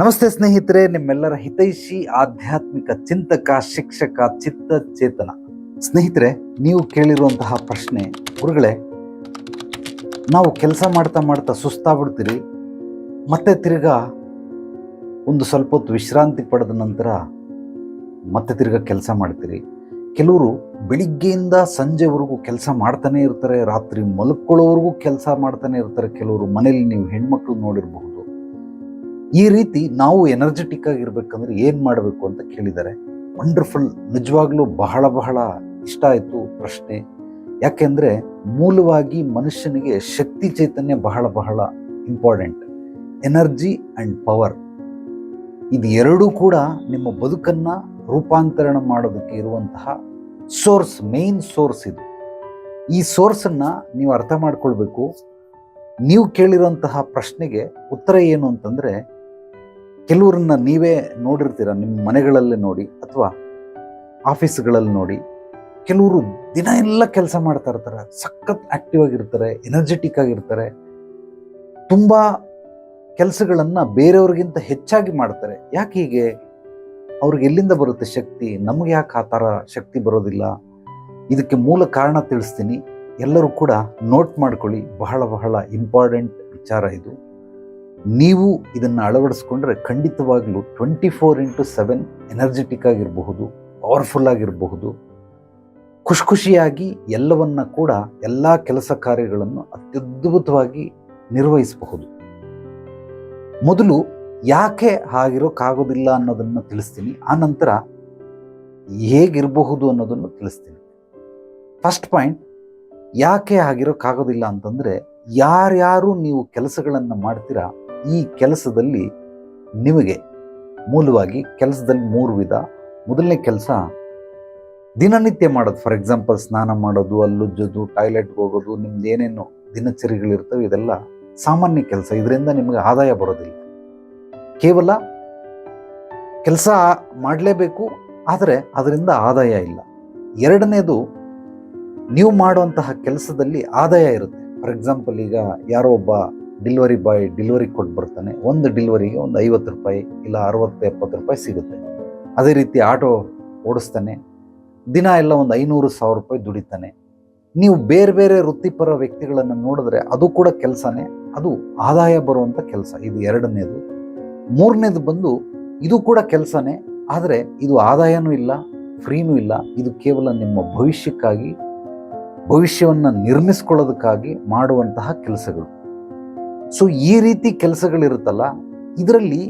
ನಮಸ್ತೆ ಸ್ನೇಹಿತರೆ, ನಿಮ್ಮೆಲ್ಲರ ಹಿತೈಷಿ ಆಧ್ಯಾತ್ಮಿಕ ಚಿಂತಕ, ಶಿಕ್ಷಕ ಚಿತ್ತ ಚೇತನ ಸ್ನೇಹಿತರೆ, ನೀವು ಕೇಳಿರುವಂತಹ ಪ್ರಶ್ನೆ, ಗುರುಗಳೇ, ನಾವು ಕೆಲಸ ಮಾಡ್ತಾ ಮಾಡ್ತಾ ಸುಸ್ತಾಗ್ಬಿಡ್ತೀರಿ, ಮತ್ತೆ ತಿರ್ಗಾ ಒಂದು ಸ್ವಲ್ಪ ಹೊತ್ತು ವಿಶ್ರಾಂತಿ ಪಡೆದ ನಂತರ ಮತ್ತೆ ತಿರ್ಗಾ ಕೆಲಸ ಮಾಡ್ತೀರಿ. ಕೆಲವರು ಬೆಳಿಗ್ಗೆಯಿಂದ ಸಂಜೆವರೆಗೂ ಕೆಲಸ ಮಾಡ್ತಾನೆ ಇರ್ತಾರೆ, ರಾತ್ರಿ ಮಲ್ಕೊಳ್ಳೋವರೆಗೂ ಕೆಲಸ ಮಾಡ್ತಾನೆ ಇರ್ತಾರೆ, ಕೆಲವರು ಮನೇಲಿ ನೀವು ಹೆಣ್ಮಕ್ಳು ನೋಡಿರಬಹುದು. ಈ ರೀತಿ ನಾವು ಎನರ್ಜೆಟಿಕ್ ಆಗಿರ್ಬೇಕಂದ್ರೆ ಏನು ಮಾಡಬೇಕು ಅಂತ ಕೇಳಿದ್ದಾರೆ. ವಂಡರ್ಫುಲ್ ನಿಜವಾಗ್ಲೂ ಬಹಳ ಬಹಳ ಇಷ್ಟ ಆಯಿತು ಪ್ರಶ್ನೆ. ಯಾಕೆಂದರೆ ಮೂಲವಾಗಿ ಮನುಷ್ಯನಿಗೆ ಶಕ್ತಿ ಚೈತನ್ಯ ಬಹಳ ಬಹಳ ಇಂಪಾರ್ಟೆಂಟ್ ಎನರ್ಜಿ ಆ್ಯಂಡ್ ಪವರ್ ಇದು ಎರಡೂ ಕೂಡ ನಿಮ್ಮ ಬದುಕನ್ನು ರೂಪಾಂತರಣ ಮಾಡೋದಕ್ಕೆ ಇರುವಂತಹ ಸೋರ್ಸ್ ಮೇನ್ ಸೋರ್ಸ್ ಇದು. ಈ ಸೋರ್ಸನ್ನು ನೀವು ಅರ್ಥ ಮಾಡ್ಕೊಳ್ಬೇಕು. ನೀವು ಕೇಳಿರುವಂತಹ ಪ್ರಶ್ನೆಗೆ ಉತ್ತರ ಏನು ಅಂತಂದರೆ ಕೆಲವರನ್ನ ನೀವೇ ನೋಡಿರ್ತೀರ? ನಿಮ್ಮ ಮನೆಗಳಲ್ಲೇ ನೋಡಿ ಅಥವಾ ಆಫೀಸ್ಗಳಲ್ಲಿ ನೋಡಿ. ಕೆಲವರು ದಿನ ಎಲ್ಲ ಕೆಲಸ ಮಾಡ್ತಾ ಇರ್ತಾರೆ. ಸಖತ್ ಆಕ್ಟಿವ್ ಆಗಿರ್ತಾರೆ ಎನರ್ಜೆಟಿಕ್ ಆಗಿರ್ತಾರೆ. ತುಂಬ ಕೆಲಸಗಳನ್ನು ಬೇರೆಯವ್ರಿಗಿಂತ ಹೆಚ್ಚಾಗಿ ಮಾಡ್ತಾರೆ. ಯಾಕೆ ಹೀಗೆ? ಅವ್ರಿಗೆ ಎಲ್ಲಿಂದ ಬರುತ್ತೆ ಶಕ್ತಿ? ನಮಗೆ ಯಾಕೆ ಆ ಥರ ಶಕ್ತಿ ಬರೋದಿಲ್ಲ? ಇದಕ್ಕೆ ಮೂಲ ಕಾರಣ ತಿಳಿಸ್ತೀನಿ. ಎಲ್ಲರೂ ಕೂಡ ನೋಟ್ ಮಾಡ್ಕೊಳ್ಳಿ. ಬಹಳ ಬಹಳ ಇಂಪಾರ್ಟೆಂಟ್ ವಿಚಾರ ಇದು. ನೀವು ಇದನ್ನು ಅಳವಡಿಸ್ಕೊಂಡ್ರೆ ಖಂಡಿತವಾಗಲೂ twenty four into seven energetic ಆಗಿರಬಹುದು ಪವರ್ಫುಲ್ ಆಗಿರಬಹುದು. ಖುಷಿ ಖುಷಿಯಾಗಿ ಎಲ್ಲವನ್ನ ಕೂಡ ಎಲ್ಲ ಕೆಲಸ ಕಾರ್ಯಗಳನ್ನು ಅತ್ಯದ್ಭುತವಾಗಿ ನಿರ್ವಹಿಸಬಹುದು. ಮೊದಲು ಯಾಕೆ ಹಾಗಿರೋಕ್ಕಾಗೋದಿಲ್ಲ ಅನ್ನೋದನ್ನು ತಿಳಿಸ್ತೀನಿ, ಆ ನಂತರ ಹೇಗಿರಬಹುದು ಅನ್ನೋದನ್ನು ತಿಳಿಸ್ತೀನಿ. ಫಸ್ಟ್ ಪಾಯಿಂಟ್ ಯಾಕೆ ಆಗಿರೋಕ್ಕಾಗೋದಿಲ್ಲ ಅಂತಂದರೆ ಯಾರ್ಯಾರು ನೀವು ಕೆಲಸಗಳನ್ನು ಮಾಡ್ತೀರಾ ಈ ಕೆಲಸದಲ್ಲಿ ನಿಮಗೆ ಮೂಲವಾಗಿ ಕೆಲಸದಲ್ಲಿ ಮೂರು ವಿಧ. ಮೊದಲನೇ ಕೆಲಸ ದಿನನಿತ್ಯ ಮಾಡೋದು. ಫಾರ್ ಎಕ್ಸಾಂಪಲ್ ಸ್ನಾನ ಮಾಡೋದು, ಅಲ್ಲುಜ್ಜೋದು ಟಾಯ್ಲೆಟ್ಗೆ ಹೋಗೋದು, ನಿಮ್ದು ಏನೇನು ದಿನಚರಿಗಳಿರ್ತವೆ, ಇದೆಲ್ಲ ಸಾಮಾನ್ಯ ಕೆಲಸ. ಇದರಿಂದ ನಿಮಗೆ ಆದಾಯ ಬರೋದಿಲ್ಲ. ಕೇವಲ ಕೆಲಸ ಮಾಡಲೇಬೇಕು, ಆದರೆ ಅದರಿಂದ ಆದಾಯ ಇಲ್ಲ. ಎರಡನೇದು, ನೀವು ಮಾಡುವಂತಹ ಕೆಲಸದಲ್ಲಿ ಆದಾಯ ಇರುತ್ತೆ. ಫಾರ್ ಎಕ್ಸಾಂಪಲ್ ಈಗ ಯಾರೋ ಒಬ್ಬ ಡಿಲಿವರಿ ಬಾಯ್ ಡಿಲ್ವರಿ ಕೊಟ್ಟು ಬರ್ತಾನೆ. ಒಂದು ಡಿಲ್ವರಿಗೆ ಒಂದು ಐವತ್ತು ರೂಪಾಯಿ ಇಲ್ಲ ಅರವತ್ತು, ಎಪ್ಪತ್ತು ರೂಪಾಯಿ ಸಿಗುತ್ತೆ. ಅದೇ ರೀತಿ ಆಟೋ ಓಡಿಸ್ತಾನೆ. ದಿನ ಎಲ್ಲ ಒಂದು ಐನೂರು, ಸಾವಿರ ರೂಪಾಯಿ ದುಡಿತಾನೆ. ನೀವು ಬೇರೆ ಬೇರೆ ವೃತ್ತಿಪರ ವ್ಯಕ್ತಿಗಳನ್ನು ನೋಡಿದ್ರೆ ಅದು ಕೂಡ ಕೆಲಸನೇ. ಅದು ಆದಾಯ ಬರುವಂಥ ಕೆಲಸ. ಇದು ಎರಡನೇದು. ಮೂರನೇದು ಬಂದು ಇದು ಕೂಡ ಕೆಲಸನೇ. ಆದರೆ ಇದು ಆದಾಯನೂ ಇಲ್ಲ, ಫ್ರೀನೂ ಇಲ್ಲ. ಇದು ಕೇವಲ ನಿಮ್ಮ ಭವಿಷ್ಯಕ್ಕಾಗಿ, ಭವಿಷ್ಯವನ್ನು ನಿರ್ಮಿಸ್ಕೊಳ್ಳೋದಕ್ಕಾಗಿ ಮಾಡುವಂತಹ ಕೆಲಸಗಳು. ಸೊ ಈ ರೀತಿ ಕೆಲಸಗಳಿರುತ್ತಲ್ಲ, ಇದರಲ್ಲಿ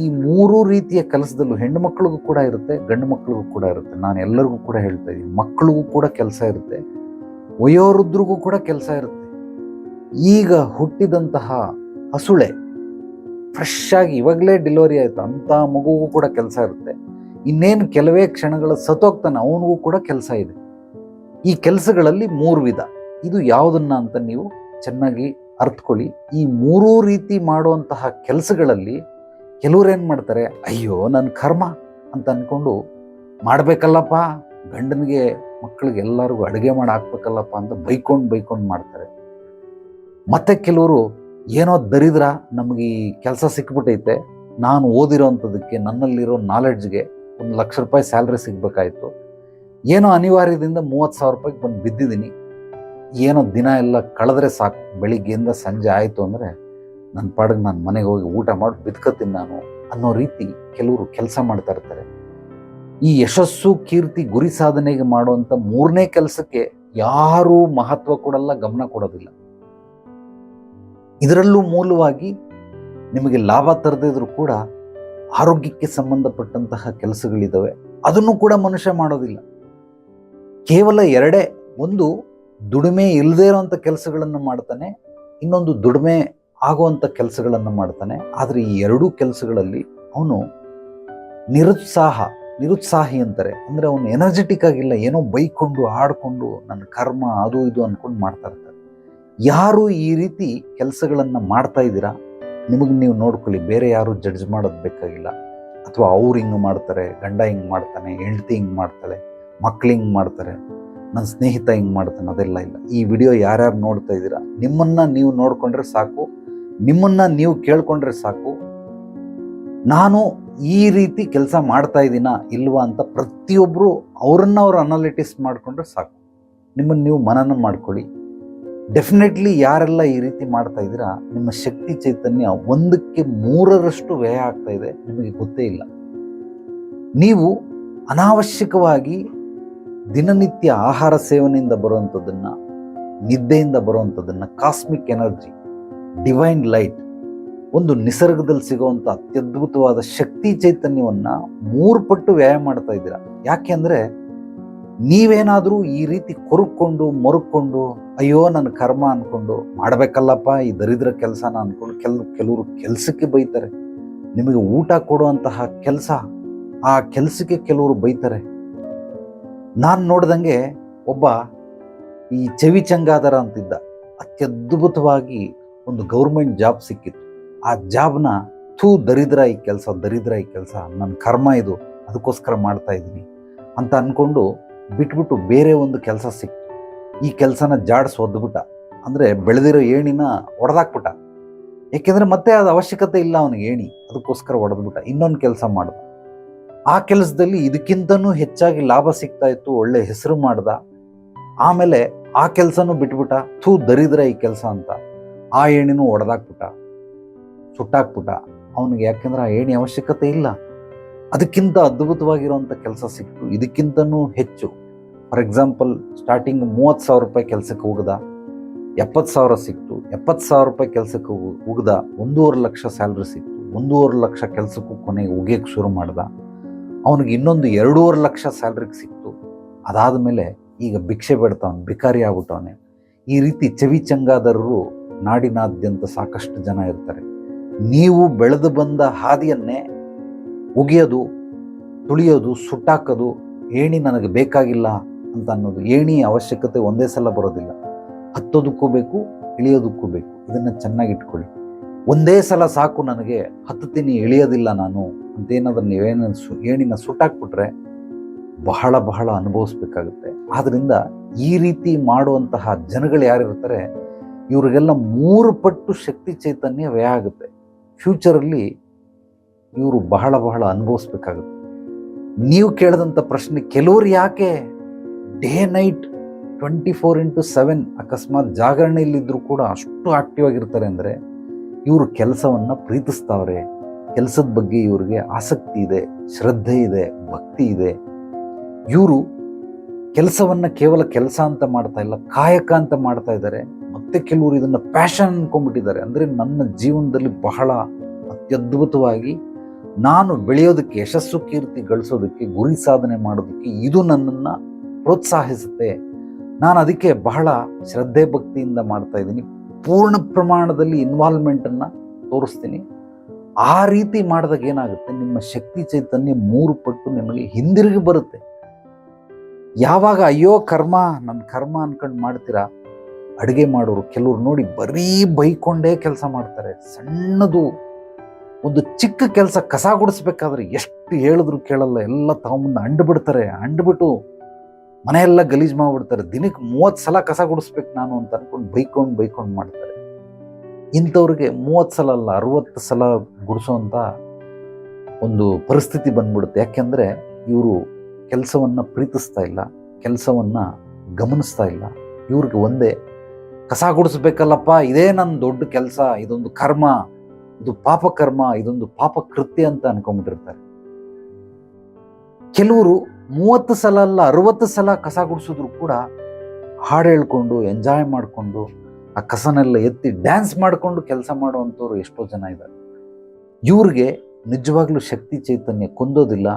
ಈ ಮೂರು ರೀತಿಯ ಕೆಲಸದಲ್ಲೂ ಹೆಣ್ಣು ಮಕ್ಕಳಿಗೂ ಕೂಡ ಇರುತ್ತೆ, ಗಂಡು ಮಕ್ಕಳಿಗೂ ಕೂಡ ಇರುತ್ತೆ. ನಾನು ಎಲ್ಲರಿಗೂ ಕೂಡ ಹೇಳ್ತಾ ಇದ್ದೀನಿ, ಮಕ್ಕಳಿಗೂ ಕೂಡ ಕೆಲಸ ಇರುತ್ತೆ, ವಯೋವೃದ್ಧರಿಗೂ ಕೂಡ ಕೆಲಸ ಇರುತ್ತೆ. ಈಗ ಹುಟ್ಟಿದಂತಹ ಹಸುಳೆ ಫ್ರೆಶ್ ಆಗಿ ಇವಾಗಲೇ ಡೆಲಿವರಿ ಆಯಿತು, ಅಂಥ ಮಗುಗೂ ಕೂಡ ಕೆಲಸ ಇರುತ್ತೆ. ಇನ್ನೇನು ಕೆಲವೇ ಕ್ಷಣಗಳ ಸತ್ತೋಗ್ತಾನೆ, ಅವನಿಗೂ ಕೂಡ ಕೆಲಸ ಇದೆ. ಈ ಕೆಲಸಗಳಲ್ಲಿ ಮೂರು ವಿಧ. ಇದು ಯಾವುದನ್ನ ಅಂತ ನೀವು ಚೆನ್ನಾಗಿ ಅರ್ಥಕೊಳ್ಳಿ ಈ ಮೂರೂ ರೀತಿ ಮಾಡುವಂತಹ ಕೆಲಸಗಳಲ್ಲಿ ಕೆಲವ್ರು ಏನು ಮಾಡ್ತಾರೆ, ಅಯ್ಯೋ ನನ್ನ ಕರ್ಮ ಅಂತ ಅಂದ್ಕೊಂಡು ಮಾಡಬೇಕಲ್ಲಪ್ಪ, ಗಂಡನಿಗೆ ಮಕ್ಕಳಿಗೆ ಎಲ್ಲರಿಗೂ ಅಡುಗೆ ಮಾಡಿ ಹಾಕ್ಬೇಕಲ್ಲಪ್ಪ ಅಂತ ಬೈಕೊಂಡು ಬೈಕೊಂಡು ಮಾಡ್ತಾರೆ. ಮತ್ತೆ ಕೆಲವರು, ಏನೋ ದರಿದ್ರ, ನಮಗೆ ಈ ಕೆಲಸ ಸಿಕ್ಬಿಟ್ಟೈತೆ ನಾನು ಓದಿರೋವಂಥದ್ದಕ್ಕೆ ನನ್ನಲ್ಲಿರೋ ನಾಲೆಡ್ಜ್ಗೆ ಒಂದು ಲಕ್ಷ ರೂಪಾಯಿ ಸ್ಯಾಲ್ರಿ ಸಿಗಬೇಕಾಯಿತು. ಏನೋ ಅನಿವಾರ್ಯದಿಂದ ಮೂವತ್ತು ಸಾವಿರ ರೂಪಾಯಿಗೆ ಬಂದು ಬಿದ್ದಿದ್ದೀನಿ ಏನೋ ದಿನ ಎಲ್ಲ ಕಳೆದ್ರೆ ಸಾಕು. ಬೆಳಿಗ್ಗೆಯಿಂದ ಸಂಜೆ ಆಯಿತು ಅಂದರೆ ನನ್ನ ಪಾಡಿಗೆ ನಾನು ಮನೆಗೆ ಹೋಗಿ ಊಟ ಮಾಡಿ ಬಿತ್ಕೋತೀನಿ ನಾನು ಅನ್ನೋ ರೀತಿ ಕೆಲವರು ಕೆಲಸ ಮಾಡ್ತಾ ಇರ್ತಾರೆ. ಈ ಯಶಸ್ಸು, ಕೀರ್ತಿ, ಗುರಿ ಸಾಧನೆಗೆ ಮಾಡುವಂಥ ಮೂರನೇ ಕೆಲಸಕ್ಕೆ ಯಾರೂ ಮಹತ್ವ ಕೊಡಲ್ಲ, ಗಮನ ಕೊಡೋದಿಲ್ಲ. ಇದರಲ್ಲೂ ಮೂಲವಾಗಿ ನಿಮಗೆ ಲಾಭ ತರದಿದ್ರು ಕೂಡ ಆರೋಗ್ಯಕ್ಕೆ ಸಂಬಂಧಪಟ್ಟಂತಹ ಕೆಲಸಗಳಿದ್ದಾವೆ ಅದನ್ನು ಕೂಡ ಮನುಷ್ಯ ಮಾಡೋದಿಲ್ಲ. ಕೇವಲ ಎರಡೇ, ಒಂದು ದುಡಿಮೆ ಇಲ್ಲದೇ ಇರೋವಂಥ ಕೆಲಸಗಳನ್ನು ಮಾಡ್ತಾನೆ, ಇನ್ನೊಂದು ದುಡಿಮೆ ಆಗುವಂಥ ಕೆಲಸಗಳನ್ನು ಮಾಡ್ತಾನೆ. ಆದರೆ ಈ ಎರಡೂ ಕೆಲಸಗಳಲ್ಲಿ ಅವನು ನಿರುತ್ಸಾಹ, ನಿರುತ್ಸಾಹಿ ಅಂತಾರೆ. ಅಂದರೆ ಅವನು ಎನರ್ಜೆಟಿಕ್ ಆಗಿಲ್ಲ, ಏನೋ ಬೈಕೊಂಡು, ಆಡಿಕೊಂಡು, ನನ್ನ ಕರ್ಮ ಅದು ಇದು ಅಂದ್ಕೊಂಡು ಮಾಡ್ತಾ ಇರ್ತಾರೆ ಯಾರು ಈ ರೀತಿ ಕೆಲಸಗಳನ್ನು ಮಾಡ್ತಾ ಇದ್ದೀರಾ? ನಿಮಗೆ ನೀವು ನೋಡ್ಕೊಳ್ಳಿ, ಬೇರೆ ಯಾರು ಜಡ್ಜ್ ಮಾಡೋದು ಬೇಕಾಗಿಲ್ಲ. ಅಥವಾ ಅವ್ರು ಹಿಂಗೆ ಮಾಡ್ತಾರೆ, ಗಂಡ ಹಿಂಗೆ ಮಾಡ್ತಾನೆ, ಹೆಂಡ್ತಿ ಹಿಂಗೆ ಮಾಡ್ತಾಳೆ, ಮಕ್ಳು ಹಿಂಗೆ ಮಾಡ್ತಾರೆ. ನನ್ನ ಸ್ನೇಹಿತ ಹಿಂಗೆ ಮಾಡ್ತಾನೆ, ಅದೆಲ್ಲ ಇಲ್ಲ. ಈ ವಿಡಿಯೋ ಯಾರ್ಯಾರು ನೋಡ್ತಾ ಇದ್ದೀರಾ, ನಿಮ್ಮನ್ನು ನೀವು ನೋಡಿಕೊಂಡ್ರೆ ಸಾಕು, ನಿಮ್ಮನ್ನು ನೀವು ಕೇಳ್ಕೊಂಡ್ರೆ ಸಾಕು. ನಾನು ಈ ರೀತಿ ಕೆಲಸ ಮಾಡ್ತಾ ಇದ್ದೀನಾ, ಇಲ್ವಾ ಅಂತ ಪ್ರತಿಯೊಬ್ಬರು ಅವ್ರನ್ನ ಅವ್ರು ಅನಾಲಿಟಿಸ್ ಮಾಡಿಕೊಂಡ್ರೆ ಸಾಕು. ನಿಮ್ಮನ್ನು ನೀವು ಮನನ ಮಾಡ್ಕೊಳ್ಳಿ. ಡೆಫಿನೆಟ್ಲಿ ಯಾರೆಲ್ಲ ಈ ರೀತಿ ಮಾಡ್ತಾ ಇದ್ದೀರಾ, ನಿಮ್ಮ ಶಕ್ತಿ ಚೈತನ್ಯ ಒಂದಕ್ಕೆ ಮೂರರಷ್ಟು ವ್ಯಯ ಆಗ್ತಾ ಇದೆ, ನಿಮಗೆ ಗೊತ್ತೇ ಇಲ್ಲ. ನೀವು ಅನಾವಶ್ಯಕವಾಗಿ ದಿನನಿತ್ಯ ಆಹಾರ ಸೇವನೆಯಿಂದ ಬರುವಂಥದ್ದನ್ನ, ನಿದ್ದೆಯಿಂದ ಬರುವಂಥದ್ದನ್ನ ಕಾಸ್ಮಿಕ್ ಎನರ್ಜಿ ಡಿವೈನ್ ಲೈಟ್ ಒಂದು ನಿಸರ್ಗದಲ್ಲಿ ಸಿಗುವಂಥ ಅತ್ಯದ್ಭುತವಾದ ಶಕ್ತಿ ಚೈತನ್ಯವನ್ನ ಮೂರು ಪಟ್ಟು ವ್ಯಾಯಾಮ ಮಾಡ್ತಾ ಇದ್ದೀರಾ? ಯಾಕೆ ಅಂದ್ರೆ ನೀವೇನಾದರೂ ಈ ರೀತಿ ಕೊರುಕೊಂಡು, ಮರುಕೊಂಡು, ಅಯ್ಯೋ ನನ್ನ ಕರ್ಮ ಅಂದ್ಕೊಂಡು ಮಾಡಬೇಕಲ್ಲಪ್ಪ, ಈ ದರಿದ್ರ ಕೆಲಸನ ಅಂದ್ಕೊಂಡು ಕೆಲ, ಕೆಲವರು ಕೆಲಸಕ್ಕೆ ಬೈತಾರೆ. ನಿಮಗೆ ಊಟ ಕೊಡುವಂತಹ ಕೆಲಸ, ಆ ಕೆಲಸಕ್ಕೆ ಕೆಲವರು ಬೈತಾರೆ. ನಾನು ನೋಡ್ದಂಗೆ ಒಬ್ಬ ಈ ಚವಿ ಚಂಗಾದರ ಅಂತಿದ್ದ. ಅತ್ಯದ್ಭುತವಾಗಿ ಒಂದು ಗೌರ್ಮೆಂಟ್ ಜಾಬ್ ಸಿಕ್ಕಿತ್ತು. ಆ ಜಾಬ್ನ ಥೂ ದರಿದ್ರ ಈ ಕೆಲಸ, ದರಿದ್ರ ಈ ಕೆಲಸ ನನ್ನ ಕರ್ಮ ಇದು, ಅದಕ್ಕೋಸ್ಕರ ಮಾಡ್ತಾ ಇದ್ದೀನಿ ಅಂತ ಅಂದ್ಕೊಂಡು ಬಿಟ್ಬಿಟ್ಟು ಬೇರೆ ಒಂದು ಕೆಲಸ ಸಿಕ್ತು. ಈ ಕೆಲಸನ ಜಾಡ್ಸ್ ಒದ್ಬಿಟ್ಟ ಅಂದರೆ ಬೆಳೆದಿರೋ ಏಣಿನ ಒಡೆದಾಕ್ಬಿಟ್ಟ. ಏಕೆಂದರೆ ಮತ್ತೆ ಅದು ಅವಶ್ಯಕತೆ ಇಲ್ಲ ಅವನಿಗೆ ಏಣಿ, ಅದಕ್ಕೋಸ್ಕರ ಒಡೆದ್ಬಿಟ್ಟ. ಇನ್ನೊಂದು ಕೆಲಸ ಮಾಡ್ದ. ಆ ಕೆಲಸದಲ್ಲಿ ಇದಕ್ಕಿಂತನೂ ಹೆಚ್ಚಾಗಿ ಲಾಭ ಸಿಗ್ತಾ ಇತ್ತು, ಒಳ್ಳೆ ಹೆಸರು ಮಾಡ್ದ. ಆಮೇಲೆ ಆ ಕೆಲಸನೂ ಬಿಟ್ಬಿಟ್ಟ. ಥೂ, ದರಿದ್ರ ಈ ಕೆಲಸ ಅಂತ. ಆ ಏಣಿನೂ ಒಡೆದಾಕ್ಬಿಟ್ಟ. ಸುಟ್ಟಾಕ್ಬಿಟ್ಟ. ಅವನಿಗೆ ಯಾಕೆಂದ್ರೆ ಆ ಏಣಿ ಅವಶ್ಯಕತೆ ಇಲ್ಲ. ಅದಕ್ಕಿಂತ ಅದ್ಭುತವಾಗಿರುವಂಥ ಕೆಲಸ ಸಿಕ್ತು. ಇದಕ್ಕಿಂತನೂ ಹೆಚ್ಚು. ಫಾರ್ ಎಕ್ಸಾಂಪಲ್ ಸ್ಟಾರ್ಟಿಂಗ್ ಮೂವತ್ತು ಸಾವಿರ ರೂಪಾಯಿ ಕೆಲಸಕ್ಕೆ ಹೋಗದ. ಎಪ್ಪತ್ತು ಸಾವಿರ ಸಿಕ್ತು. ಎಪ್ಪತ್ತು ಸಾವಿರ ರೂಪಾಯಿ ಕೆಲಸಕ್ಕೆ ಉಗ್ದ ಒಂದೂವರೆ ಲಕ್ಷ ಸ್ಯಾಲ್ರಿ ಸಿಕ್ತು. ಒಂದೂವರೆ ಲಕ್ಷ ಕೆಲಸಕ್ಕೂ ಕೊನೆಗೆ ಉಗಿಯಕ್ಕೆ ಶುರು ಮಾಡ್ದ. ಅವನಿಗೆ ಇನ್ನೊಂದು ಎರಡೂವರೆ ಲಕ್ಷ ಸ್ಯಾಲ್ರಿಗೆ ಸಿಕ್ತು. ಅದಾದ ಮೇಲೆ ಈಗ ಭಿಕ್ಷೆ ಬೇಡ್ತಾವನೆ ಭಿಕಾರಿ ಆಗ್ಬಿಟ್ಟವನೆ. ಈ ರೀತಿ ಚವಿ ಚಂಗಾದರರು ನಾಡಿನಾದ್ಯಂತ ಸಾಕಷ್ಟು ಜನ ಇರ್ತಾರೆ. ನೀವು ಬೆಳೆದು ಬಂದ ಹಾದಿಯನ್ನೇ ಉಗಿಯೋದು, ತುಳಿಯೋದು, ಸುಟ್ಟಾಕೋದು ಏಣಿ ನನಗೆ ಬೇಕಾಗಿಲ್ಲ ಅಂತ ಅನ್ನೋದು ಏಣಿ ಅವಶ್ಯಕತೆ ಒಂದೇ ಸಲ ಬರೋದಿಲ್ಲ. ಹತ್ತೋದಕ್ಕೂ ಬೇಕು, ಇಳಿಯೋದಕ್ಕೂ ಬೇಕು. ಇದನ್ನು ಚೆನ್ನಾಗಿ ಇಟ್ಕೊಳ್ಳಿ. ಒಂದೇ ಸಲ ಸಾಕು ನನಗೆ ಹತ್ತುತ್ತೀನಿ ಇಳಿಯೋದಿಲ್ಲ ನಾನು. ಅಂತೇನಾದ್ರೂ ನೀವೇನು ಸು ಏಣಿನ ಸುಟ್ಟಾಕ್ಬಿಟ್ರೆ ಬಹಳ ಬಹಳ ಅನುಭವಿಸ್ಬೇಕಾಗುತ್ತೆ. ಆದ್ದರಿಂದ ಈ ರೀತಿ ಮಾಡುವಂತಹ ಜನಗಳು ಯಾರಿರ್ತಾರೆ, ಇವರಿಗೆಲ್ಲ ಮೂರು ಪಟ್ಟು ಶಕ್ತಿ ಚೈತನ್ಯ ವ್ಯಯ ಆಗುತ್ತೆ. ಫ್ಯೂಚರಲ್ಲಿ ಇವರು ಬಹಳ ಬಹಳ ಅನುಭವಿಸ್ಬೇಕಾಗುತ್ತೆ. ನೀವು ಕೇಳಿದಂಥ ಪ್ರಶ್ನೆ ಕೆಲವರು ಯಾಕೆ day night twenty four into seven ಅಕಸ್ಮಾತ್ ಜಾಗರಣೆಯಲ್ಲಿದ್ದರೂ ಕೂಡ ಅಷ್ಟು ಆಕ್ಟಿವ್ ಆಗಿರ್ತಾರೆ ಅಂದರೆ ಇವರು ಕೆಲಸವನ್ನು ಪ್ರೀತಿಸ್ತಾವ್ರೆ. ಕೆಲಸದ ಬಗ್ಗೆ ಇವ್ರಿಗೆ ಆಸಕ್ತಿ ಇದೆ, ಶ್ರದ್ಧೆ ಇದೆ, ಭಕ್ತಿ ಇದೆ. ಇವರು ಕೆಲಸವನ್ನು ಕೇವಲ ಕೆಲಸ ಅಂತ ಮಾಡ್ತಾ ಇಲ್ಲ, ಕಾಯಕ ಅಂತ ಮಾಡ್ತಾ ಇದ್ದಾರೆ. ಮತ್ತೆ ಕೆಲವರು ಇದನ್ನು ಪ್ಯಾಷನ್ ಅನ್ಕೊಂಡ್ಬಿಟ್ಟಿದ್ದಾರೆ. ಅಂದರೆ ನನ್ನ ಜೀವನದಲ್ಲಿ ಬಹಳ ಅತ್ಯದ್ಭುತವಾಗಿ ನಾನು ಬೆಳೆಯೋದಕ್ಕೆ, ಯಶಸ್ಸು ಕೀರ್ತಿ ಗಳಿಸೋದಕ್ಕೆ, ಗುರಿ ಸಾಧನೆ ಮಾಡೋದಕ್ಕೆ ಇದು ನನ್ನನ್ನು ಪ್ರೋತ್ಸಾಹಿಸುತ್ತೆ. ನಾನು ಅದಕ್ಕೆ ಬಹಳ ಶ್ರದ್ಧೆ, ಭಕ್ತಿಯಿಂದ ಮಾಡ್ತಾ ಇದ್ದೀನಿ. ಪೂರ್ಣ ಪ್ರಮಾಣದಲ್ಲಿ ಇನ್ವಾಲ್ವ್ಮೆಂಟನ್ನು ತೋರಿಸ್ತೀನಿ. ಆ ರೀತಿ ಮಾಡಿದಾಗ ಏನಾಗುತ್ತೆ? ನಿಮ್ಮ ಶಕ್ತಿ ಚೈತನ್ಯ ಮೂರು ಪಟ್ಟು ನಿಮಗೆ ಹಿಂದಿರುಗಿ ಬರುತ್ತೆ. ಯಾವಾಗ ಅಯ್ಯೋ ಕರ್ಮ ನನ್ನ ಕರ್ಮ ಅನ್ಕೊಂಡು ಮಾಡ್ತೀರಾ? ಅಡುಗೆ ಮಾಡೋರು ಕೆಲವ್ರು ನೋಡಿ ಬರೀ ಬೈಕೊಂಡೇ ಕೆಲಸ ಮಾಡ್ತಾರೆ. ಸಣ್ಣದು ಒಂದು ಚಿಕ್ಕ ಕೆಲಸ ಕಸ ಗುಡಿಸ್ಬೇಕಾದ್ರೆ ಎಷ್ಟು ಹೇಳಿದ್ರು ಕೇಳಲ್ಲ. ಎಲ್ಲ ತಗೊಂಬಂದು ಅಂಡ್ಬಿಡ್ತಾರೆ. ಅಂಡ್ಬಿಟ್ಟು ಮನೆಯೆಲ್ಲ ಗಲೀಜು ಮಾಡಿಬಿಡ್ತಾರೆ. ದಿನಕ್ಕೆ ಮೂವತ್ತು ಸಲ ಕಸ ಗುಡಿಸ್ಬೇಕು ನಾನು ಅಂತ ಅನ್ಕೊಂಡು ಬೈಕೊಂಡು ಬೈಕೊಂಡು ಮಾಡ್ತಾರೆ. ಇಂಥವ್ರಿಗೆ ಮೂವತ್ತು ಸಲ ಅಲ್ಲ, ಅರುವತ್ತು ಸಲ ಗುಡಿಸೋಂಥ ಒಂದು ಪರಿಸ್ಥಿತಿ ಬಂದ್ಬಿಡುತ್ತೆ. ಯಾಕೆಂದರೆ ಇವರು ಕೆಲಸವನ್ನು ಪ್ರೀತಿಸ್ತಾ ಇಲ್ಲ, ಕೆಲಸವನ್ನು ಗಮನಿಸ್ತಾ ಇಲ್ಲ. ಇವ್ರಿಗೆ ಒಂದೇ, ಕಸ ಗುಡಿಸ್ಬೇಕಲ್ಲಪ್ಪ, ಇದೇ ನನ್ನ ದೊಡ್ಡ ಕೆಲಸ, ಇದೊಂದು ಕರ್ಮ, ಇದು ಪಾಪ ಕರ್ಮ, ಇದೊಂದು ಪಾಪ ಕೃತ್ಯ ಅಂತ ಅನ್ಕೊಂಡ್ಬಿಟ್ಟಿರ್ತಾರೆ. ಕೆಲವರು ಮೂವತ್ತು ಸಲ ಅಲ್ಲ, ಅರವತ್ತು ಸಲ ಕಸ ಗುಡಿಸಿದ್ರು ಕೂಡ ಹಾಡು ಹೇಳ್ಕೊಂಡು, ಎಂಜಾಯ್ ಮಾಡಿಕೊಂಡು, ಆ ಕಸನೆಲ್ಲ ಎತ್ತಿ ಡ್ಯಾನ್ಸ್ ಮಾಡಿಕೊಂಡು ಕೆಲಸ ಮಾಡುವಂಥವ್ರು ಎಷ್ಟೋ ಜನ ಇದ್ದಾರೆ. ಇವ್ರಿಗೆ ನಿಜವಾಗ್ಲೂ ಶಕ್ತಿ ಚೈತನ್ಯ ಕೊಂದೋದಿಲ್ಲ,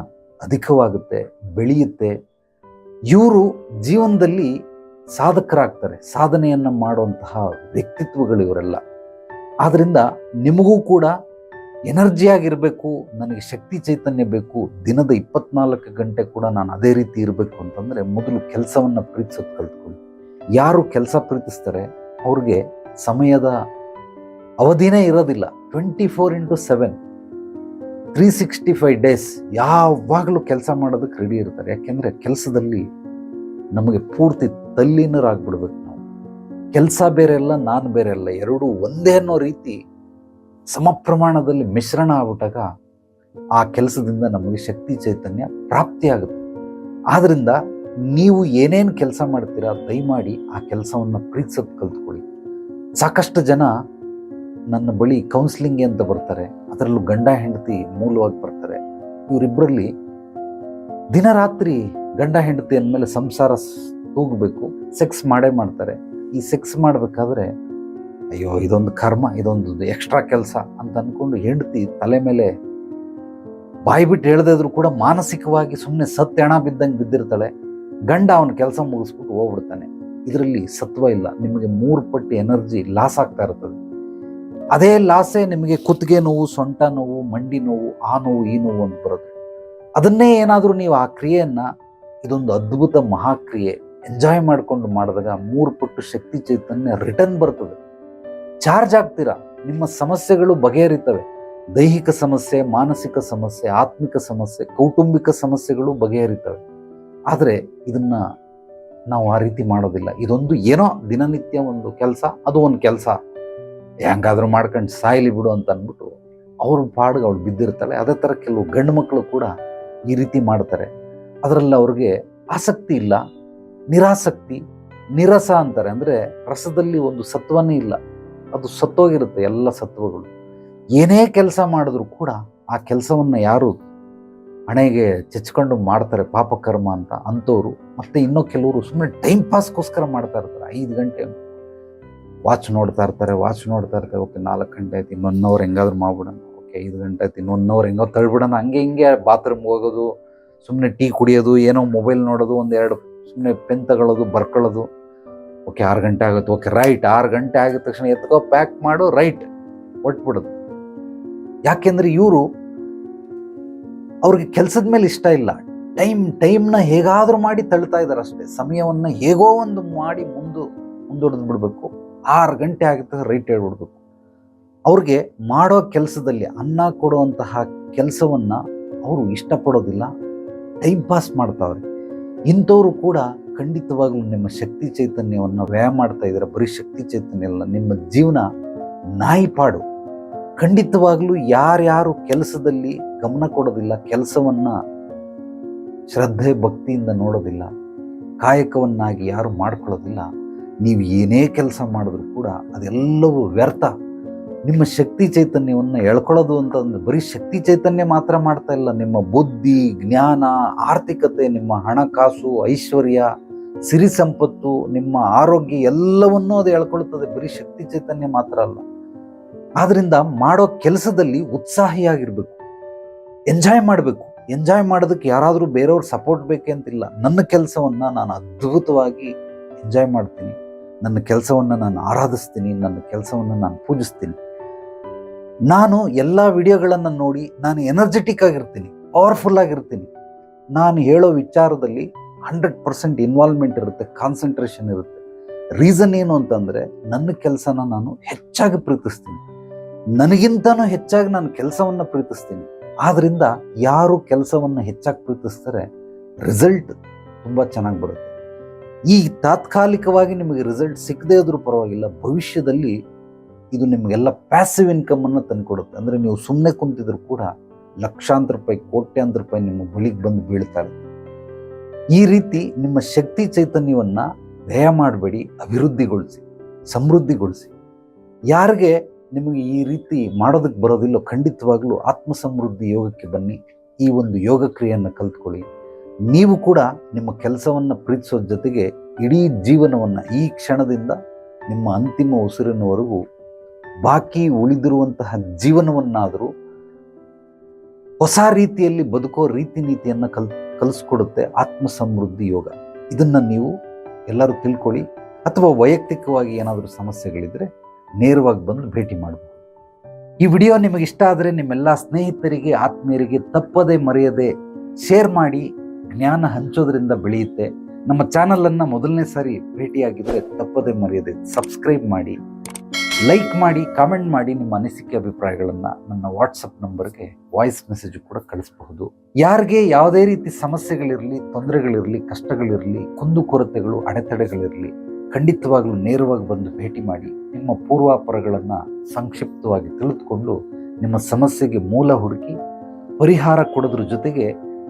ಅಧಿಕವಾಗುತ್ತೆ, ಬೆಳೆಯುತ್ತೆ. ಇವರು ಜೀವನದಲ್ಲಿ ಸಾಧಕರಾಗ್ತಾರೆ, ಸಾಧನೆಯನ್ನು ಮಾಡುವಂತಹ ವ್ಯಕ್ತಿತ್ವಗಳು ಇವರೆಲ್ಲ. ಆದ್ದರಿಂದ ನಿಮಗೂ ಕೂಡ ಎನರ್ಜಿಯಾಗಿರಬೇಕು ನನಗೆ ಶಕ್ತಿ ಚೈತನ್ಯ ಬೇಕು, ದಿನದ ಇಪ್ಪತ್ನಾಲ್ಕು ಗಂಟೆ ಕೂಡ ನಾನು ಅದೇ ರೀತಿ ಇರಬೇಕು ಅಂತಂದರೆ ಮೊದಲು ಕೆಲಸವನ್ನು ಪ್ರೀತಿಸೋದು ಕಲ್ತ್ಕೊಳ್ಳಿ. ಯಾರು ಕೆಲಸ ಪ್ರೀತಿಸ್ತಾರೆ, ಅವ್ರಿಗೆ ಸಮಯದ ಅವಧಿನೇ ಇರೋದಿಲ್ಲ. Twenty four into seven three sixty five days ಯಾವಾಗಲೂ ಕೆಲಸ ಮಾಡೋದಕ್ಕೆ ರೆಡಿ ಇರ್ತಾರೆ. ಯಾಕೆಂದರೆ ಕೆಲಸದಲ್ಲಿ ನಮಗೆ ಪೂರ್ತಿ ತಲ್ಲೀನರಾಗ್ಬಿಡ್ಬೇಕು ನಾವು. ಕೆಲಸ ಬೇರೆ ಅಲ್ಲ, ನಾನು ಬೇರೆ ಅಲ್ಲ, ಎರಡೂ ಒಂದೇ ಅನ್ನೋ ರೀತಿ ಸಮ ಪ್ರಮಾಣದಲ್ಲಿ ಮಿಶ್ರಣ ಆಗ್ಬಿಟ್ಟಾಗ ಆ ಕೆಲಸದಿಂದ ನಮಗೆ ಶಕ್ತಿ ಚೈತನ್ಯ ಪ್ರಾಪ್ತಿಯಾಗುತ್ತೆ. ಆದ್ದರಿಂದ ನೀವು ಏನೇನು ಕೆಲಸ ಮಾಡ್ತೀರಾ, ದಯಮಾಡಿ ಆ ಕೆಲಸವನ್ನು ಪ್ರೀತಿಸೋದು ಕಲ್ತ್ಕೊಳ್ಳಿ. ಸಾಕಷ್ಟು ಜನ ನನ್ನ ಬಳಿ ಕೌನ್ಸಿಲಿಂಗ್ ಅಂತ ಬರ್ತಾರೆ. ಅದರಲ್ಲೂ ಗಂಡ ಹೆಂಡತಿ ಮೂಲವಾಗಿ ಬರ್ತಾರೆ. ಇವರಿಬ್ಬರಲ್ಲಿ ದಿನರಾತ್ರಿ ಗಂಡ ಹೆಂಡತಿ ಅಂದಮೇಲೆ ಸಂಸಾರ ತೂಗಬೇಕು ಸೆಕ್ಸ್ ಮಾಡೇ ಮಾಡ್ತಾರೆ. ಈ ಸೆಕ್ಸ್ ಮಾಡಬೇಕಾದ್ರೆ, ಅಯ್ಯೋ, ಇದೊಂದು ಕರ್ಮ, ಇದೊಂದು ಎಕ್ಸ್ಟ್ರಾ ಕೆಲಸ ಅಂತ ಅಂದ್ಕೊಂಡು ಹೆಂಡತಿ ತಲೆ ಮೇಲೆ ಬಾಯಿ ಬಿಟ್ಟು ಹೇಳ್ದಿದ್ರು ಕೂಡ ಮಾನಸಿಕವಾಗಿ ಸುಮ್ಮನೆ ಸತ್ತು ಹೆಣ ಬಿದ್ದಂಗೆ ಬಿದ್ದಿರ್ತಾಳೆ. ಗಂಡ ಅವನ ಕೆಲಸ ಮುಗಿಸ್ಬಿಟ್ಟು ಹೋಗ್ಬಿಡ್ತಾನೆ. ಇದರಲ್ಲಿ ಸತ್ವ ಇಲ್ಲ. ನಿಮಗೆ ಮೂರು ಪಟ್ಟು ಎನರ್ಜಿ ಲಾಸ್ ಆಗ್ತಾ ಇರ್ತದೆ. ಅದೇ ಲಾಸೆ ನಿಮಗೆ ಕುತ್ತಿಗೆ ನೋವು, ಸೊಂಟ ನೋವು, ಮಂಡಿ ನೋವು, ಆ ನೋವು, ಈ ನೋವು ಅಂತ ಬರುತ್ತೆ. ಅದನ್ನೇ ಏನಾದರೂ ನೀವು ಆ ಕ್ರಿಯೆಯನ್ನು ಇದೊಂದು ಅದ್ಭುತ ಮಹಾಕ್ರಿಯೆ ಎಂಜಾಯ್ ಮಾಡಿಕೊಂಡು ಮಾಡಿದಾಗ ಮೂರು ಪಟ್ಟು ಶಕ್ತಿ ಚೈತನ್ಯ ರಿಟರ್ನ್ ಬರ್ತದೆ. ಚಾರ್ಜ್ ಆಗ್ತೀರಾ? ನಿಮ್ಮ ಸಮಸ್ಯೆಗಳು ಬಗೆಹರಿತವೆ. ದೈಹಿಕ ಸಮಸ್ಯೆ, ಮಾನಸಿಕ ಸಮಸ್ಯೆ, ಆತ್ಮಿಕ ಸಮಸ್ಯೆ, ಕೌಟುಂಬಿಕ ಸಮಸ್ಯೆಗಳು ಬಗೆಹರಿತವೆ. ಆದರೆ ಇದನ್ನು ನಾವು ಆ ರೀತಿ ಮಾಡೋದಿಲ್ಲ. ಇದೊಂದು ಏನೋ ದಿನನಿತ್ಯ ಒಂದು ಕೆಲಸ, ಅದು ಒಂದು ಕೆಲಸ. ಹೆಂಗಾದ್ರೂ ಮಾಡ್ಕೊಂಡು ಸಾಯ್ಲಿ ಬಿಡು ಅಂತ ಅಂದ್ಬಿಟ್ಟು ಅವ್ರ ಪಾಡ್ಗೆ ಅವಳು ಬಿದ್ದಿರ್ತಾಳೆ. ಅದೇ ಥರ ಕೆಲವು ಗಂಡು ಮಕ್ಕಳು ಕೂಡ ಈ ರೀತಿ ಮಾಡ್ತಾರೆ. ಅದರಲ್ಲಿ ಅವ್ರಿಗೆ ಆಸಕ್ತಿ ಇಲ್ಲ, ನಿರಾಸಕ್ತಿ, ನಿರಸ ಅಂತಾರೆ. ಅಂದರೆ ರಸದಲ್ಲಿ ಒಂದು ಸತ್ವನೇ ಇಲ್ಲ. ಅದು ಸತ್ತೋಗಿರುತ್ತೆ ಎಲ್ಲ ಸತ್ವಗಳು. ಏನೇ ಕೆಲಸ ಮಾಡಿದ್ರು ಕೂಡ ಆ ಕೆಲಸವನ್ನು ಯಾರು ಹಣೆಗೆ ಚಚ್ಕೊಂಡು ಮಾಡ್ತಾರೆ, ಪಾಪಕರ್ಮ ಅಂತ ಅಂಥವ್ರು ಮತ್ತು ಇನ್ನೂ ಕೆಲವರು ಸುಮ್ಮನೆ ಟೈಮ್ ಪಾಸ್ಗೋಸ್ಕರ ಮಾಡ್ತಾ ಇರ್ತಾರೆ, ಐದು ಗಂಟೆ ವಾಚ್ ನೋಡ್ತಾ ಇರ್ತಾರೆ ವಾಚ್ ನೋಡ್ತಾ ಇರ್ತಾರೆ. ಓಕೆ ನಾಲ್ಕು ಗಂಟೆ ಆಯ್ತು, ಇನ್ನೊಂದು ಅವರ್ ಹೆಂಗಾದ್ರೂ ಮಾಡ್ಬಿಡೋಣ. ಓಕೆ ಐದು ಗಂಟೆ ಆಯ್ತು, ಇನ್ನೊಂದು ಅವರ್ ಹೆಂಗೋ ತಳ್ಬಿಡೋಣ. ಹಂಗೆ ಹಿಂಗೆ ಬಾತ್ರೂಮ್ಗೆ ಹೋಗೋದು ಸುಮ್ಮನೆ ಟೀ ಕುಡಿಯೋದು, ಏನೋ ಮೊಬೈಲ್ ನೋಡೋದು ಒಂದೆರಡು ಸುಮ್ಮನೆ ಪೆನ್ ತಗೊಳ್ಳೋದು ಬರ್ಕೊಳ್ಳೋದು. ಓಕೆ ಆರು ಗಂಟೆ ಆಗುತ್ತೆ. ಓಕೆ ರೈಟ್ ಆರು ಗಂಟೆ ಆಗಿದ ತಕ್ಷಣ ಎತ್ಕೋ ಪ್ಯಾಕ್ ಮಾಡು ರೈಟ್ ಒಟ್ಬಿಡೋದು. ಯಾಕೆಂದ್ರೆ ಇವರು ಅವ್ರಿಗೆ ಕೆಲಸದ ಮೇಲೆ ಇಷ್ಟ ಇಲ್ಲ. ಟೈಮ್ ಟೈಮ್ನ ಹೇಗಾದರೂ ಮಾಡಿ ತಳ್ತಾ ಇದ್ದಾರೆ ಅಷ್ಟೇ. ಸಮಯವನ್ನು ಹೇಗೋ ಒಂದು ಮಾಡಿ ಮುಂದು ಮುಂದೂಡಿದ್ ಬಿಡ್ಬೇಕು. ಆರು ಗಂಟೆ ಆಗುತ್ತೆ ರೈಟ್ ಹೇಳ್ಬಿಡ್ಬೇಕು. ಅವ್ರಿಗೆ ಮಾಡೋ ಕೆಲಸದಲ್ಲಿ ಅನ್ನ ಕೊಡುವಂತಹ ಕೆಲಸವನ್ನು ಅವರು ಇಷ್ಟಪಡೋದಿಲ್ಲ ಟೈಮ್ ಪಾಸ್ ಮಾಡ್ತಾವ್ರೆ. ಇಂಥವರು ಕೂಡ ಖಂಡಿತವಾಗಲೂ ನಿಮ್ಮ ಶಕ್ತಿ ಚೈತನ್ಯವನ್ನು ವ್ಯಯ ಮಾಡ್ತಾ ಇದ್ದಾರೆ ಬರೀ ಶಕ್ತಿ ಚೈತನ್ಯ ಅಲ್ಲ, ನಿಮ್ಮ ಜೀವನ ನಾಯಿಪಾಡು ಖಂಡಿತವಾಗ್ಲೂ ಯಾರ್ಯಾರು ಕೆಲಸದಲ್ಲಿ ಗಮನ ಕೊಡೋದಿಲ್ಲ, ಕೆಲಸವನ್ನು ಶ್ರದ್ಧೆ, ಭಕ್ತಿಯಿಂದ ನೋಡೋದಿಲ್ಲ, ಕಾಯಕವನ್ನಾಗಿ ಯಾರು ಮಾಡ್ಕೊಳ್ಳೋದಿಲ್ಲ ನೀವು ಏನೇ ಕೆಲಸ ಮಾಡಿದ್ರು ಕೂಡ ಅದೆಲ್ಲವೂ ವ್ಯರ್ಥ. ನಿಮ್ಮ ಶಕ್ತಿ ಚೈತನ್ಯವನ್ನು ಎಳ್ಕೊಳ್ಳೋದು ಅಂತಂದ್ರೆ ಬರೀ ಶಕ್ತಿ ಚೈತನ್ಯ ಮಾತ್ರ ಮಾಡ್ತಾ ಇಲ್ಲ. ನಿಮ್ಮ ಬುದ್ಧಿ, ಜ್ಞಾನ, ಆರ್ಥಿಕತೆ, ನಿಮ್ಮ ಹಣಕಾಸು ಐಶ್ವರ್ಯ, ಸಿರಿ ಸಂಪತ್ತು, ನಿಮ್ಮ ಆರೋಗ್ಯ ಎಲ್ಲವನ್ನೂ ಅದು ಎಳ್ಕೊಳ್ತದೆ. ಬರೀ ಶಕ್ತಿ ಚೈತನ್ಯ ಮಾತ್ರ ಅಲ್ಲ. ಆದ್ರಿಂದ ಮಾಡೋ ಕೆಲಸದಲ್ಲಿ ಉತ್ಸಾಹಿಯಾಗಿರ್ಬೇಕು. ಎಂಜಾಯ್ ಮಾಡಬೇಕು. ಎಂಜಾಯ್ ಮಾಡೋದಕ್ಕೆ ಯಾರಾದರೂ ಬೇರೆಯವ್ರ ಸಪೋರ್ಟ್ ಬೇಕೆ ಅಂತಿಲ್ಲ ನನ್ನ ಕೆಲಸವನ್ನು ನಾನು ಅದ್ಭುತವಾಗಿ ಎಂಜಾಯ್ ಮಾಡ್ತೀನಿ. ನನ್ನ ಕೆಲಸವನ್ನು ನಾನು ಆರಾಧಿಸ್ತೀನಿ, ನನ್ನ ಕೆಲಸವನ್ನು ನಾನು ಪೂಜಿಸ್ತೀನಿ. ನಾನು ಎಲ್ಲ ವಿಡಿಯೋಗಳನ್ನು ನೋಡಿ ನಾನು ಎನರ್ಜೆಟಿಕ್ ಆಗಿರ್ತೀನಿ ಪವರ್ಫುಲ್ ಆಗಿರ್ತೀನಿ. ನಾನು ಹೇಳೋ ವಿಚಾರದಲ್ಲಿ ಹಂಡ್ರೆಡ್ ಪರ್ಸೆಂಟ್ ಇನ್ವಾಲ್ವ್ಮೆಂಟ್ ಇರುತ್ತೆ ಕಾನ್ಸಂಟ್ರೇಷನ್ ಇರುತ್ತೆ. ರೀಸನ್ ಏನು ಅಂತಂದರೆ ನನ್ನ ಕೆಲಸನ ನಾನು ಹೆಚ್ಚಾಗಿ ಪ್ರೀತಿಸ್ತೀನಿ. ನನಗಿಂತನೂ ಹೆಚ್ಚಾಗಿ ನಾನು ಕೆಲಸವನ್ನು ಪ್ರೀತಿಸ್ತೀನಿ. ಆದ್ದರಿಂದ ಯಾರು ಕೆಲಸವನ್ನು ಹೆಚ್ಚಾಗಿ ಪ್ರೀತಿಸ್ತಾರೆ ರಿಸಲ್ಟ್ ತುಂಬ ಚೆನ್ನಾಗಿ ಬರುತ್ತೆ. ಈ ತಾತ್ಕಾಲಿಕವಾಗಿ ನಿಮಗೆ ರಿಸಲ್ಟ್ ಸಿಗದೇ ಇದ್ರೂ ಪರವಾಗಿಲ್ಲ, ಭವಿಷ್ಯದಲ್ಲಿ ಇದು ನಿಮಗೆಲ್ಲ ಪ್ಯಾಸಿವ್ ಇನ್ಕಮನ್ನು ತಂದುಕೊಡುತ್ತೆ. ಅಂದರೆ ನೀವು ಸುಮ್ಮನೆ ಕುಂತಿದ್ರು ಕೂಡ ಲಕ್ಷಾಂತರ ರೂಪಾಯಿ, ಕೋಟ್ಯಾಂತರ ರೂಪಾಯಿ ನಿಮ್ಮ ಬಳಿಗೆ ಬಂದು ಬೀಳ್ತಾ ಈ ರೀತಿ ನಿಮ್ಮ ಶಕ್ತಿ ಚೈತನ್ಯವನ್ನು ವ್ಯಯ ಮಾಡಬೇಡಿ, ಅಭಿವೃದ್ಧಿಗೊಳಿಸಿ, ಸಮೃದ್ಧಿಗೊಳಿಸಿ. ಯಾರಿಗೆ ನಿಮಗೆ ಈ ರೀತಿ ಮಾಡೋದಕ್ಕೆ ಬರೋದಿಲ್ಲೋ ಖಂಡಿತವಾಗಲೂ ಆತ್ಮ ಸಮೃದ್ಧಿ ಯೋಗಕ್ಕೆ ಬನ್ನಿ. ಈ ಒಂದು ಯೋಗ ಕ್ರಿಯೆಯನ್ನು ಕಲ್ತ್ಕೊಳ್ಳಿ. ನೀವು ಕೂಡ ನಿಮ್ಮ ಕೆಲಸವನ್ನು ಪ್ರೀತಿಸೋ ಜೊತೆಗೆ ಇಡೀ ಜೀವನವನ್ನು ಈ ಕ್ಷಣದಿಂದ ನಿಮ್ಮ ಅಂತಿಮ ಉಸಿರಿನವರೆಗೂ ಬಾಕಿ ಉಳಿದಿರುವಂತಹ ಜೀವನವನ್ನಾದರೂ ಹೊಸ ರೀತಿಯಲ್ಲಿ ಬದುಕೋ ರೀತಿ ನೀತಿಯನ್ನು ಕಲ್, ಕಲಿಸ್ಕೊಡುತ್ತೆ ಆತ್ಮ ಸಮೃದ್ಧಿ ಯೋಗ. ಇದನ್ನು ನೀವು ಎಲ್ಲರೂ ತಿಳ್ಕೊಳ್ಳಿ. ಅಥವಾ ವೈಯಕ್ತಿಕವಾಗಿ ಏನಾದರೂ ಸಮಸ್ಯೆಗಳಿದ್ರೆ ನೇರವಾಗಿ ಬಂದು ಭೇಟಿ ಮಾಡಬಹುದು ಈ ವಿಡಿಯೋ ನಿಮಗೆ ಇಷ್ಟ ಆದರೆ ನಿಮ್ಮೆಲ್ಲ ಸ್ನೇಹಿತರಿಗೆ, ಆತ್ಮೀಯರಿಗೆ ತಪ್ಪದೆ ಮರೆಯದೆ ಶೇರ್ ಮಾಡಿ. ಜ್ಞಾನ ಹಂಚೋದ್ರಿಂದ ಬೆಳೆಯುತ್ತೆ. ನಮ್ಮ ಚಾನಲನ್ನು ಮೊದಲನೇ ಸಾರಿ ಭೇಟಿಯಾಗಿದ್ದರೆ ತಪ್ಪದೆ ಮರೆಯದೆ ಸಬ್ಸ್ಕ್ರೈಬ್ ಮಾಡಿ ಲೈಕ್ ಮಾಡಿ ಕಾಮೆಂಟ್ ಮಾಡಿ ನಿಮ್ಮ ಅನಿಸಿಕೆ ಅಭಿಪ್ರಾಯಗಳನ್ನು ನನ್ನ ವಾಟ್ಸಪ್ ನಂಬರ್ಗೆ ವಾಯ್ಸ್ ಮೆಸೇಜ್ ಕೂಡ ಕಳಿಸಬಹುದು. ಯಾರಿಗೆ ಯಾವುದೇ ರೀತಿ ಸಮಸ್ಯೆಗಳಿರಲಿ, ತೊಂದರೆಗಳಿರಲಿ, ಕಷ್ಟಗಳಿರಲಿ ಕುಂದುಕೊರತೆಗಳು ಅಡೆತಡೆಗಳಿರಲಿ, ಖಂಡಿತವಾಗಲೂ ನೇರವಾಗಿ ಬಂದು ಭೇಟಿ ಮಾಡಿ ನಿಮ್ಮ ಪೂರ್ವಾಪರಗಳನ್ನು ಸಂಕ್ಷಿಪ್ತವಾಗಿ ತಿಳಿದುಕೊಂಡು ನಿಮ್ಮ ಸಮಸ್ಯೆಗೆ ಮೂಲ ಹುಡುಕಿ ಪರಿಹಾರ ಕೊಡೋದ್ರ ಜೊತೆಗೆ